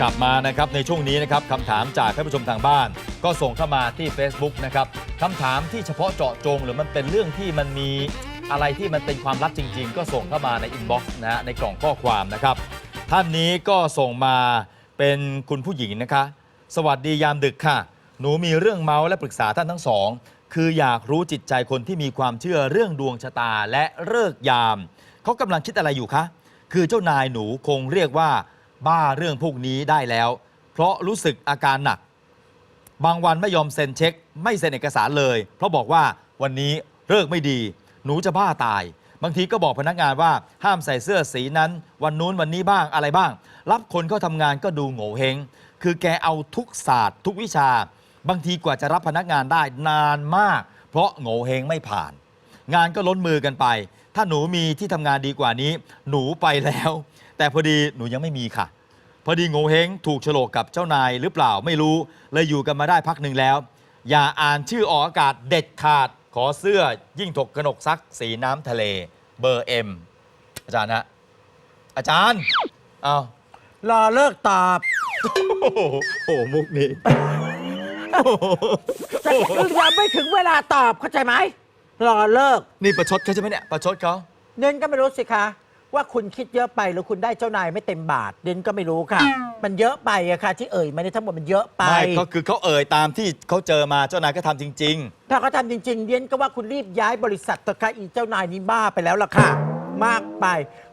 กลับมานะครับในช่วงนี้นะครับคำถามจากท่านผู้ชมทางบ้าน ก็ส่งเข้ามาที่ Facebook นะครับคำถามที่เฉพาะเจาะจงหรือมันเป็นเรื่องที่มันมีอะไรที่มันเป็นความลับจริง ๆ ก็ส่งเข้ามาในอินบ็อกซ์นะฮะในกล่องข้อความนะครับ ท่านนี้ก็ส่งมาเป็นคุณผู้หญิงนะคะ สวัสดียามดึกค่ะ หนูมีเรื่องเมาส์และปรึกษาท่านทั้งสอง คืออยากรู้จิตใจคนที่มีความเชื่อเรื่องดวงชะตาและเลิกยาม เขากำลังคิดอะไรอยู่คะ คือเจ้านายหนูคงเรียกว่า บ้าเรื่องพวกนี้ได้แล้ว เพราะรู้สึกอาการหนัก บางวันไม่ยอมเซ็นเช็ค ไม่เซ็นเอกสารเลย เพราะบอกว่าวันนี้เลิกไม่ดี หนูจะบ้าตาย บางทีก็บอกพนักงานว่าห้ามใส่เสื้อสีนั้น วันนู้นวันนี้บ้างอะไรบ้าง รับคนเข้าทำงานก็ดูโง่เฮงคือแกเอาทุกศาสตร์ ทุกวิชา บางทีกว่าจะรับพนักงานได้นานมาก เพราะโง่เฮงไม่ผ่าน งานก็ล้นมือกันไป ถ้าหนูมีที่ทำงานดีกว่านี้ หนูไปแล้ว แต่พอดีหนูยังไม่มีค่ะ พอดีโงเฮงถูกโฉลกกับเจ้านายหรือเปล่าไม่รู้เลยอยู่กันมาได้พักหนึ่งแล้ว อย่าอ่านชื่อออกอากาศเด็ดขาดขอเสื้อยิ่งถกกระหนกซักสีน้ำทะเล เบอร์เอ็มอาจารย์ฮะอาจารย์เอารอเลิกตอบโอ้โหโอ้โหมุกนี้จะยังไม่ถึงเวลาตอบเข้าใจไหมรอเลิกนี่ประชดเขาใช่ไหมเนี่ยประชดเขาเน้นก็ไม่รู้สิคะ ว่าคุณคิดเยอะไปหรือคุณได้เจ้านายไม่เต็มบาทเน้นก็ไม่รู้ค่ะ มันเยอะไปอะค่ะที่เอ่ยมาในยทั้งหมดมันเยอะไป ไม่ก็คือเขาเอ่ยตามที่เขาเจอมาเจ้านายก็ทำจริง ถ้าเขาทำจริง ๆเดียนก็ว่าคุณรีบย้ายบริษัทเถอะค่ะอีเจ้านายนี้บ้าไปแล้วล่ะค่ะ มากไป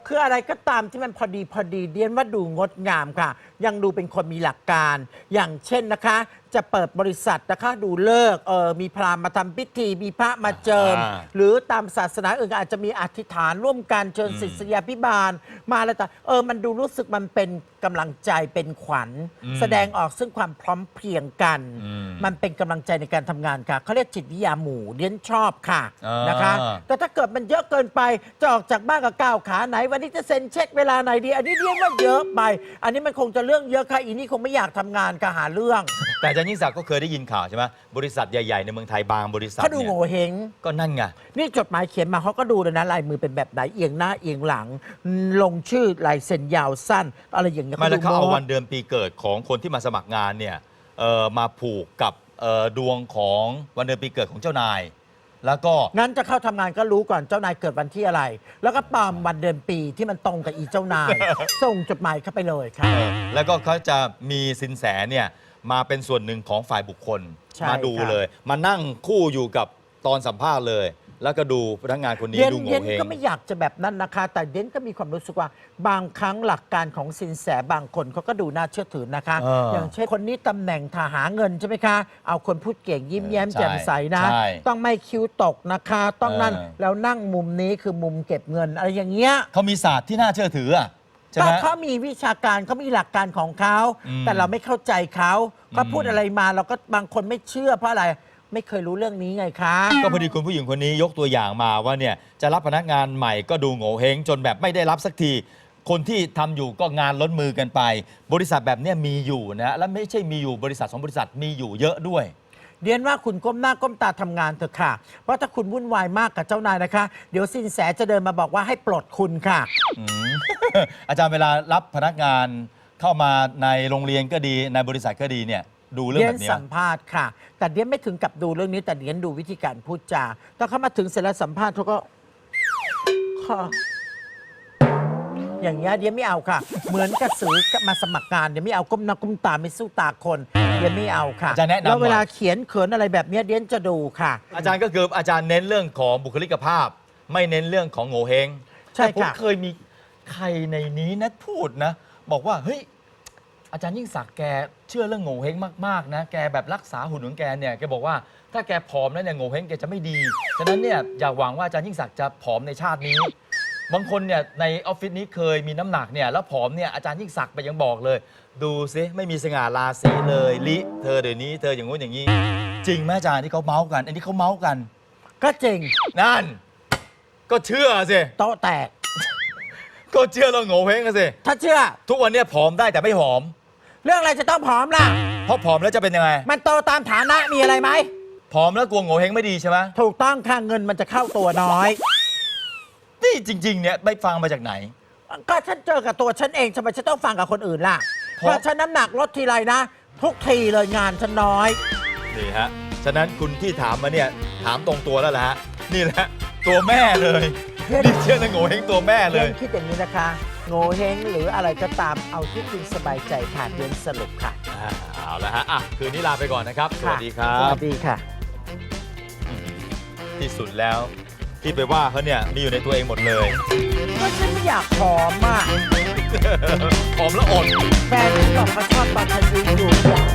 คืออะไรก็ตามที่มันพอดีพอดีเดียนว่าดูงดงามค่ะ ยังดูเป็นคนมีหลักการ อย่างเช่นนะคะ จะเปิดบริษัทนะคะดูเลิกษ์เออมีพราหมณ์มาทำพิธี มีพระมาเจิม อ่าหรือตามศาสนาอื่นก็อาจจะมีอธิษฐานร่วมกันเชิญศิษยาพิบาล มาอะไรแต่เออมันดูรู้สึกมันเป็นกำลังใจเป็นขวัญ อืม แสดงออกซึ่งความพร้อมเพรียงกัน อืม มันเป็นกำลังใจในการทำงานค่ะเขาเรียกจิตวิทยาหมู่เรียนชอบค่ะอ่านนะคะ แต่ถ้าเกิดมันเยอะเกินไปจะออกจากบ้านกับก้าวขาไหนวันนี้จะเซ็นเช็คเวลาไหนดี อันนี้เรียกว่าเยอะไป อันนี้มันคงจะเรื่องเยอะค่ะอีนี่คงไม่อยากทำงานก็หาเรื่องๆแต่อาจารย์ยิ่งศักดิ์ก็เคยได้ยินข่าวใช่ไหมบริษัทใหญ่ ๆ ในเมืองไทยบางบริษัทเขาดูเนี่ยโง่เฮง ก็นั่นไง นี่จดหมายเขียนมาเขาก็ดูเลยนะลายมือเป็นแบบไหนเอียงหน้าเอียงหลัง ลงชื่อลายเซ็นยาวสั้น อะไรอย่างเงี้ยไม่แล้วเขาดูเอาหมดวันเดือนปีเกิดของคนที่มาสมัครงานเนี่ยเอ่อมาผูกกับเอ่อดวงของวันเดือนปีเกิดของเจ้านาย แล้วก็ งั้นจะเข้าทำงานก็รู้ก่อนเจ้านายเกิดวันที่อะไร แล้วก็ปลอมวันเดือนปีที่มันตรงกับอีเจ้านาย ส่งจดหมายเข้าไปเลยค่ะเออแล้วก็เขาจะมีสินแสเนี่ยมาเป็นส่วนหนึ่งของฝ่ายบุคคล ใช่มาดูครับเลย มานั่งคู่อยู่กับตอนสัมภาษณ์เลย แล้วก็ดูพนักงานคนนี้เย็นดูโงเย็นเฮง ก็ไม่อยากจะแบบนั้นนะคะ แต่เย็นก็มีความรู้สึกว่า บางครั้งหลักการของสินแสบางคนเขาก็ดูน่าเชื่อถือนะคะ เออออย่างเช่นคนนี้ตำแหน่งทหาเงินใช่ไหมคะ เอาคนพูดเก่งยิ้มแย้มใช่แจ่มใสนะ ใช่ต้องไม่คิ้วตกนะคะ ต้องนั่นเออ แล้วนั่งมุมนี้คือมุมเก็บเงินอะไรอย่างเงี้ย เขามีศาสตร์ที่น่าเชื่อถืออะใช่ก็ไหม เขามีวิชาการเขามีหลักการของเขา อืมแต่เราไม่เข้าใจเขาเขาอืมพูดอะไรมาเราก็บางคนไม่เชื่อเพราะอะไร ไม่เคยรู้เรื่องนี้ไงคะก็พอดีคุณผู้หญิงคนนี้ยกตัวอย่างมาว่าเนี่ยจะรับพนักงานใหม่ก็ดูโง่เฮงจนแบบไม่ได้รับสักที คนที่ทำอยู่ก็งานล้นมือกันไป บริษัทแบบเนี้ยมีอยู่นะและไม่ใช่มีอยู่บริษัทสองบริษัทมีอยู่เยอะด้วย เรียนว่าคุณก้มหน้าก้มตาทำงานเถอะค่ะ เพราะถ้าคุณวุ่นวายมากกับเจ้านายนะคะ เดี๋ยวสินแสจะเดินมาบอกว่าให้ปลดคุณค่ะ อืม อาจารย์เวลารับพนักงานเข้ามาในโรงเรียนก็ดีในบริษัทก็ดีเนี่ย ดูเรื่องเรียแบนบเนี้ย สัมภาษณ์ค่ะ แต่เรียนไม่ถึงกับดูเรื่องนี้ แต่เรียนดูวิธีการพูดจาถ้าเขามาถึงเสร็จแล้วสัมภาษณ์เขาก็ค่ะอย่างเงี้ยเดียนไม่เอาค่ะ เหมือนกระสือมาสมัครงานเดียนไม่เอาก้มหน้าก้มตาไม่สู้ตาคนเดียนไม่เอาค่ะอาจารย์แนะนำ แล้วเวลาหน่อยเขียนเขินอะไรแบบเนี้ยเดียนจะดูค่ะ อาจารย์ก็คืออาจารย์เน้นเรื่องของบุคลิกภาพ ไม่เน้นเรื่องของโง่เฮงใช่แต่ผมค่ะ เคยมีใครในนี้นะพูดนะ บอกว่าเฮ้ย อาจารย์ยิ่งศักดิ์แกเชื่อเรื่องโง่เฮงมากๆนะ แกแบบรักษาหุ่นของแกเนี่ย แกบอกว่าถ้าแกผอมแล้วเนี่ยโง่เฮงแกจะไม่ดี ฉะนั้นเนี่ยอย่าหวังว่าอาจารย์ยิ่งศักดิ์จะผอมในชาตินี้ บางคนเนี่ยในออฟฟิศนี้เคยมีน้ำหนักเนี่ยแล้วผอมเนี่ยอาจารย์ยิ่งศักดิ์ไปยังบอกเลย ดูซิไม่มีสง่าราศีเลยลิเธอเดี๋ยวนี้เธออย่างงู้นอย่างนี้ จริงไหมอาจารย์ที่เขาเมาส์กัน อันนี้เขาเมาส์กัน ก็จริงนั่น ก็เชื่อสิโต๊ะแตก ก็เชื่อเรื่องโง่เฮงกันสิ ถ้าเชื่อ ทุกวันเนี้ผอมได้แต่ไม่หอม เรื่องอะไรจะต้องผอมล่ะ เพราะผอมแล้วจะเป็นยังไง มันโตตามฐานะมีอะไรไหม ผอมแล้วกลัวโง่เฮงไม่ดีใช่ไหมถูกต้องค่ะเงินมันจะเข้าตัวน้อย นี่จริง ๆ เนี่ยไปฟังมาจากไหน ก็ฉันเจอกับตัวฉันเองทำไมฉันต้องฟังกับคนอื่นล่ะ เพราะฉันน้ำหนักลดทีไรนะ ทุกทีเลยงานฉันน้อย นี่ฮะ ฉะนั้นคุณที่ถามมาเนี่ยถามตรงตัวแล้วล่ะฮะ นี่แหละ ตัวแม่เลยเฮ้ย นี่เชื่อนะโง่เฮงตัวแม่เลเรียยนคิดอย่างนี้นะคะ โง่เฮงหรืออะไรก็ตามเอาที่คุณสบายใจค่ะเรียนสรุปค่ะ อ่าเอาละฮะอะคืนนี้ลาไปก่อนนะครับ สวัสดีครัสบ วัสดีค่ะ ที่สุดแล้ว ที่ไปว่าเขาเนี่ยมีอยู่ในตัวเองหมดเลยก็ฉันไม่อยากผอมมากผอมแล้วอด แฟนฉันบอกเขาชอบตอนฉันดูอยู่อยาก